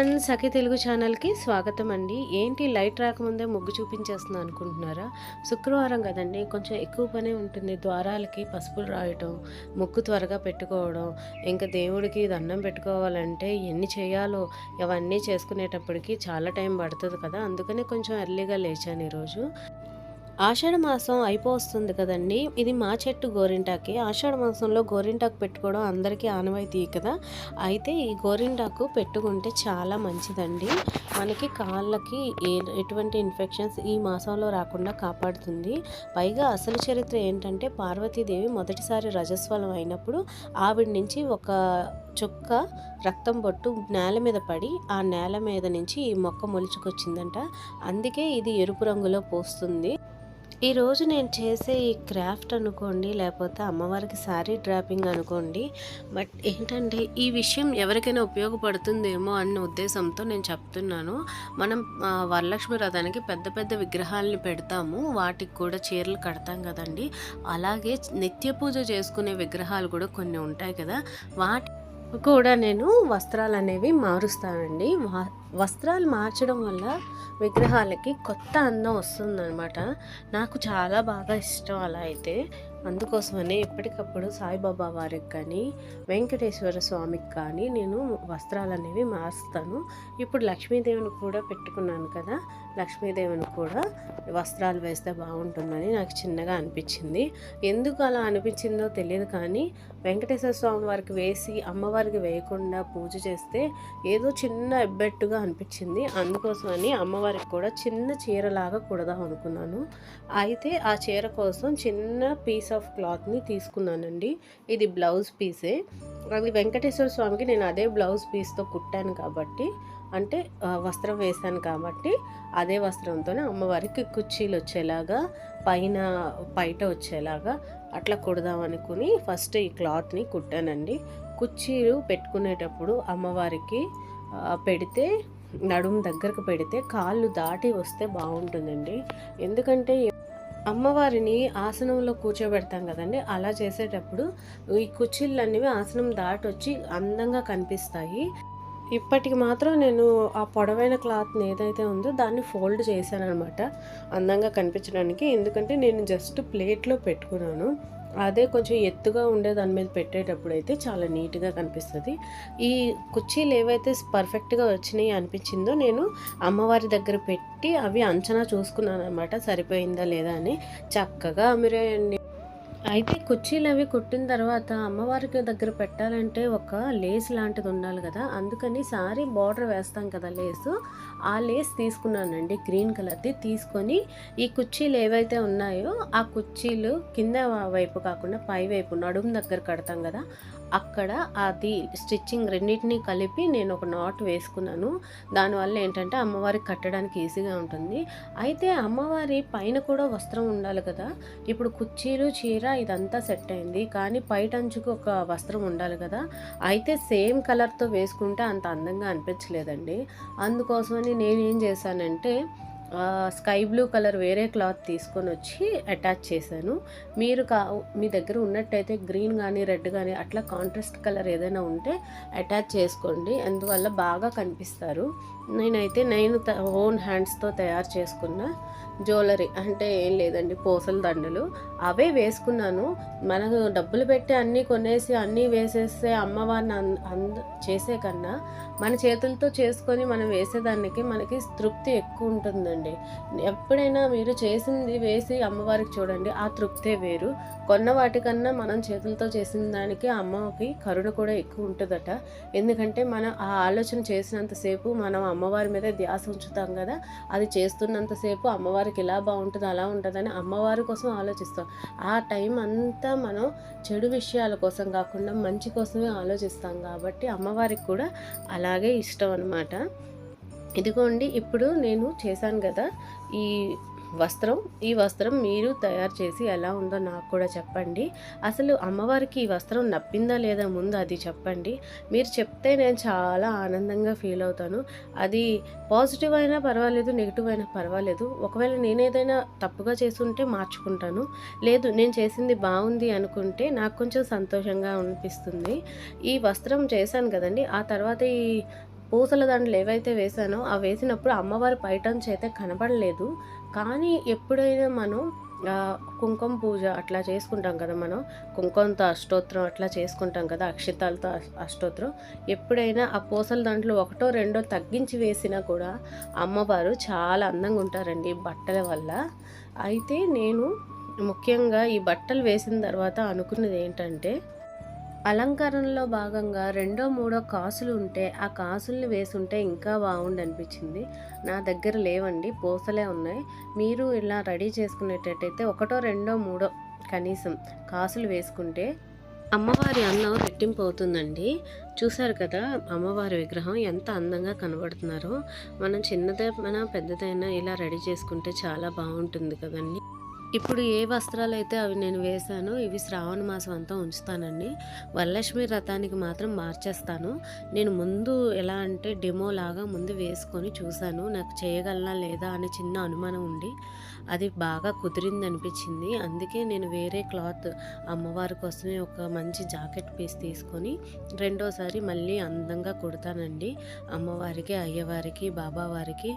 One సఖి తెలుగు ఛానల్కి స్వాగతం అండి ఏంటి లైట్ రాకముందే ముగ్గు చూపించేస్తున్నా అనుకుంటున్నారా? శుక్రవారం కదండి. కొంచెం ఎక్కువ పనే ఉంటుంది. ద్వారాలకి పసుపులు రాయటం ముగ్గు త్వరగా పెట్టుకోవడం ఇంకా దేవుడికి దండం పెట్టుకోవాలంటే ఎన్ని చేయాలో అవన్నీ చేసుకునేటప్పటికి చాలా టైం పడుతుంది కదా. అందుకనే కొంచెం ఎర్లీగా లేచాను ఈరోజు. ఆషాఢ మాసం అయిపోతుంది కదండి. ఇది మా చెట్టు గోరింటాకి. ఆషాఢ మాసంలో గోరింటాకు పెట్టుకోవడం అందరికీ ఆనవాయితీ కదా. అయితే ఈ గోరింటాకు పెట్టుకుంటే చాలా మంచిదండి. మనకి కాళ్ళకి ఏ ఎటువంటి ఇన్ఫెక్షన్స్ ఈ మాసంలో రాకుండా కాపాడుతుంది. పైగా అసలు చరిత్ర ఏంటంటే పార్వతీదేవి మొదటిసారి రజస్వలం అయినప్పుడు ఆవిడ నుంచి ఒక చుక్క రక్తం బొట్టు నేల మీద పడి ఆ నేల మీద నుంచి ఈ మొక్క మొలుచుకొచ్చిందంట. అందుకే ఇది ఎరుపు రంగులో పోస్తుంది. ఈరోజు నేను చేసే ఈ క్రాఫ్ట్ అనుకోండి లేకపోతే అమ్మవారికి శారీ డ్రాపింగ్ అనుకోండి బట్ ఏంటంటే ఈ విషయం ఎవరికైనా ఉపయోగపడుతుందేమో అన్న ఉద్దేశంతో నేను చెప్తున్నాను. మనం వరలక్ష్మి రథానికి పెద్ద పెద్ద విగ్రహాలని పెడతాము వాటికి కూడా చీరలు కడతాం కదండి. అలాగే నిత్య పూజ చేసుకునే విగ్రహాలు కూడా కొన్ని ఉంటాయి కదా. వాటి కూడా నేను వస్త్రాలు అనేవి మారుస్తానండి. వా- వస్త్రాలు మార్చడం వల్ల విగ్రహాలకి కొత్త అందం వస్తుందన్నమాట. నాకు చాలా బాగా ఇష్టం అలా అయితే. అందుకోసమనే ఎప్పటికప్పుడు సాయిబాబా వారికి కానీ వెంకటేశ్వర స్వామికి కానీ నేను వస్త్రాలు అనేవి మారుస్తాను. ఇప్పుడు లక్ష్మీదేవిని కూడా పెట్టుకున్నాను కదా లక్ష్మీదేవిని కూడా వస్త్రాలు వేస్తే బాగుంటుందని నాకు చిన్నగా అనిపించింది. ఎందుకు అలా అనిపించిందో తెలియదు కానీ వెంకటేశ్వర స్వామి వారికి వేసి అమ్మవారికి వేయకుండా పూజ చేస్తే ఏదో చిన్న ఎబ్బెట్టుగా అనిపించింది. అందుకోసమని అమ్మవారికి కూడా చిన్న చీరలాగా కుడదాం అనుకున్నాను. అయితే ఆ చీర కోసం చిన్న పీస్ ఆఫ్ క్లాత్ని తీసుకున్నానండి. ఇది బ్లౌజ్ పీసే అది వెంకటేశ్వర స్వామికి నేను అదే బ్లౌజ్ పీస్తో కుట్టాను కాబట్టి అంటే వస్త్రం వేశాను కాబట్టి అదే వస్త్రంతోనే అమ్మవారికి కుర్చీలు వచ్చేలాగా పైన పైట వచ్చేలాగా అట్లా కుడదాం అనుకుని ఫస్ట్ ఈ క్లాత్ని కుట్టానండి. కుర్చీలు పెట్టుకునేటప్పుడు అమ్మవారికి పెడితే నడుము దగ్గరకు పెడితే కాళ్ళు దాటి వస్తే బాగుంటుందండి. ఎందుకంటే అమ్మవారిని ఆసనంలో కూర్చోబెడతాం కదండి. అలా చేసేటప్పుడు ఈ కుర్చీలు అనేవి ఆసనం దాటి వచ్చి అందంగా కనిపిస్తాయి. ఇప్పటికి మాత్రం నేను ఆ పొడవైన క్లాత్ని ఏదైతే ఉందో దాన్ని ఫోల్డ్ చేశాను అనమాట అందంగా కనిపించడానికి. ఎందుకంటే నేను జస్ట్ ప్లేట్లో పెట్టుకున్నాను. అదే కొంచెం ఎత్తుగా ఉండే దాని మీద పెట్టేటప్పుడు అయితే చాలా నీట్గా కనిపిస్తుంది. ఈ కుర్చీలు ఏవైతే పర్ఫెక్ట్గా వచ్చినాయి అనిపించిందో నేను అమ్మవారి దగ్గర పెట్టి అవి అంచనా చూసుకున్నాను అనమాట సరిపోయిందా లేదా అని. చక్కగా అమిరాయండి అయితే కుర్చీలు అవి కుట్టిన తర్వాత అమ్మవారికి దగ్గర పెట్టాలంటే ఒక లేస్ లాంటిది ఉండాలి కదా. అందుకని సారీ బార్డర్ వేస్తాం కదా లేసు. ఆ లేస్ తీసుకున్నానండి గ్రీన్ కలర్ది. తీసుకొని ఈ కుర్చీలు ఏవైతే ఉన్నాయో ఆ కుర్చీలు కింద వైపు కాకుండా పై వైపు నడుము దగ్గర కడతాం కదా. అక్కడ అది స్టిచ్చింగ్ రెండింటిని కలిపి నేను ఒక నాట్ వేసుకున్నాను. దానివల్ల ఏంటంటే అమ్మవారికి కట్టడానికి ఈజీగా ఉంటుంది. అయితే అమ్మవారి పైన కూడా వస్త్రం ఉండాలి కదా. ఇప్పుడు కుర్చీలు చీర ఇదంతా సెట్ అయింది. కానీ పైటంచుకు ఒక వస్త్రం ఉండాలి కదా. అయితే సేమ్ కలర్తో వేసుకుంటే అంత అందంగా అనిపించలేదండి. అందుకోసమని నేను ఏం చేశానంటే స్కై బ్లూ కలర్ వేరే క్లాత్ తీసుకొని వచ్చి అటాచ్ చేశాను. మీరు కా మీ దగ్గర ఉన్నట్టయితే గ్రీన్ కానీ రెడ్ కానీ అట్లా కాంట్రాస్ట్ కలర్ ఏదైనా ఉంటే అటాచ్ చేసుకోండి. అందువల్ల బాగా కనిపిస్తారు. నేనైతే నేను త- ఓన్ హ్యాండ్స్తో తయారు చేసుకున్న జ్యువెలరీ అంటే ఏం లేదండి పూసల దండలు. అవే వేసుకున్నాను. మనకు డబ్బులు పెట్టి అన్నీ కొనేసి అన్నీ వేసేస్తే అమ్మవారిని అంద అంద చేసే కన్నా మన చేతులతో చేసుకొని మనం వేసేదానికి మనకి తృప్తి ఎక్కువ ఉంటుందండి. ఎప్పుడైనా మీరు చేసింది వేసి అమ్మవారికి చూడండి ఆ తృప్తే వేరు. కొన్న వాటికన్నా మనం చేతులతో చేసిన దానికి అమ్మకి కరుణ కూడా ఎక్కువ ఉంటుందట. ఎందుకంటే మనం ఆ ఆలోచన చేసినంతసేపు మనం అమ్మవారి మీద ధ్యాస ఉంచుతాం కదా అది చేస్తున్నంతసేపు అమ్మవారి అమ్మవారికి ఇలా బాగుంటుంది అలా ఉంటుందని అమ్మవారి కోసం ఆలోచిస్తాం. ఆ టైం అంతా మనం చెడు విషయాల కోసం కాకుండా మంచి కోసమే ఆలోచిస్తాం కాబట్టి అమ్మవారికి కూడా అలాగే ఇష్టం అనమాట ఇదిగోండి ఇప్పుడు నేను చేశాను కదా ఈ వస్త్రం. ఈ వస్త్రం మీరు తయారు చేసి ఎలా ఉందో నాకు కూడా చెప్పండి. అసలు అమ్మవారికి ఈ వస్త్రం నప్పిందా లేదా ముందు అది చెప్పండి. మీరు చెప్తే నేను చాలా ఆనందంగా ఫీల్ అవుతాను. అది పాజిటివ్ అయినా పర్వాలేదు నెగిటివ్ అయినా పర్వాలేదు. ఒకవేళ నేను ఏదైనా తప్పుగా చేస్తుంటే మార్చుకుంటాను. లేదు నేను చేసింది బాగుంది అనుకుంటే నాకు కొంచెం సంతోషంగా అనిపిస్తుంది. ఈ వస్త్రం చేశాను కదండి. ఆ తర్వాత ఈ పూసల దండలు ఏవైతే వేసానో ఆ వేసినప్పుడు అమ్మవారి పైటంచి అయితే కనబడలేదు. కానీ ఎప్పుడైనా మనం కుంకుమ పూజ అట్లా చేసుకుంటాం కదా మనం. కుంకుమతో అష్టోత్తరం అట్లా చేసుకుంటాం కదా అక్షితాలతో అష్టోత్తరం. ఎప్పుడైనా ఆ పూసల దాంట్లో ఒకటో రెండో తగ్గించి వేసినా కూడా అమ్మవారు చాలా అందంగా ఉంటారండి బట్టల వల్ల. అయితే నేను ముఖ్యంగా ఈ బట్టలు వేసిన తర్వాత అనుకున్నది ఏంటంటే అలంకరణలో భాగంగా రెండో మూడో కాసులు ఉంటే ఆ కాసుల్ని వేసుంటే ఇంకా బాగుండి అనిపించింది నా దగ్గర లేవండి పూసలే ఉన్నాయి. మీరు ఇలా రెడీ చేసుకునేటట్టయితే ఒకటో రెండో మూడో కనీసం కాసులు వేసుకుంటే అమ్మవారి అన్నం రెట్టింపు అవుతుందండి. చూసారు కదా అమ్మవారి విగ్రహం ఎంత అందంగా కనబడుతున్నారో. మనం చిన్నదైనా పెద్దదైనా ఇలా రెడీ చేసుకుంటే చాలా బాగుంటుంది కదండి. ఇప్పుడు ఏ వస్త్రాలు అయితే అవి నేను వేశానో ఇవి శ్రావణ మాసం అంతా ఉంచుతానండి. వరలక్ష్మి రథానికి మాత్రం మార్చేస్తాను. నేను ముందు ఎలా అంటే డెమో లాగా ముందు వేసుకొని చూశాను. నాకు చేయగలనా లేదా అనే చిన్న అనుమానం ఉండి అది బాగా కుదిరింది అనిపించింది అందుకే నేను వేరే క్లాత్ అమ్మవారి కోసమే ఒక మంచి జాకెట్ పీస్ తీసుకొని రెండోసారి మళ్ళీ అందంగా కుడతానండి. అమ్మవారికి అయ్యవారికి బాబావారికి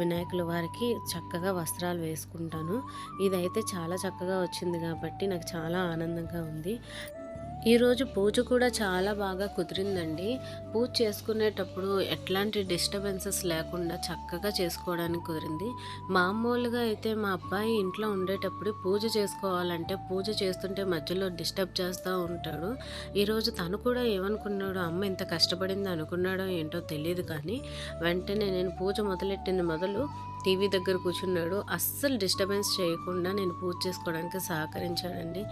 వినాయకుల వారికి చక్కగా వస్త్రాలు వేసుకుంటాను. ఇది ఇదైతే చాలా చక్కగా వచ్చింది కాబట్టి నాకు చాలా ఆనందంగా ఉంది. ఈరోజు పూజ కూడా చాలా బాగా కుదిరిందండి. పూజ చేసుకునేటప్పుడు ఎట్లాంటి డిస్టర్బెన్సెస్ లేకుండా చక్కగా చేసుకోవడానికి కుదిరింది. మామూలుగా అయితే మా అబ్బాయి ఇంట్లో ఉండేటప్పుడు పూజ చేసుకోవాలంటే పూజ చేస్తుంటే మధ్యలో డిస్టర్బ్ చేస్తూ ఉంటాడు. ఈరోజు తను కూడా ఏమనుకున్నాడు అమ్మ ఇంత కష్టపడింది అనుకున్నాడో ఏంటో తెలియదు కానీ వెంటనే నేను పూజ మొదలెట్టింది మొదలు టీవీ దగ్గర కూర్చున్నాడు. అస్సలు డిస్టర్బెన్స్ చేయకుండా నేను పూజ చేసుకోవడానికి సహకరించాడండి.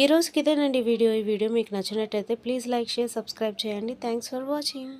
ఈ రోజుకి ఇదేనండి వీడియో. ఈ వీడియో మీకు నచ్చినట్టయితే ప్లీజ్ లైక్ షేర్ సబ్స్క్రైబ్ చేయండి. Thanks for watching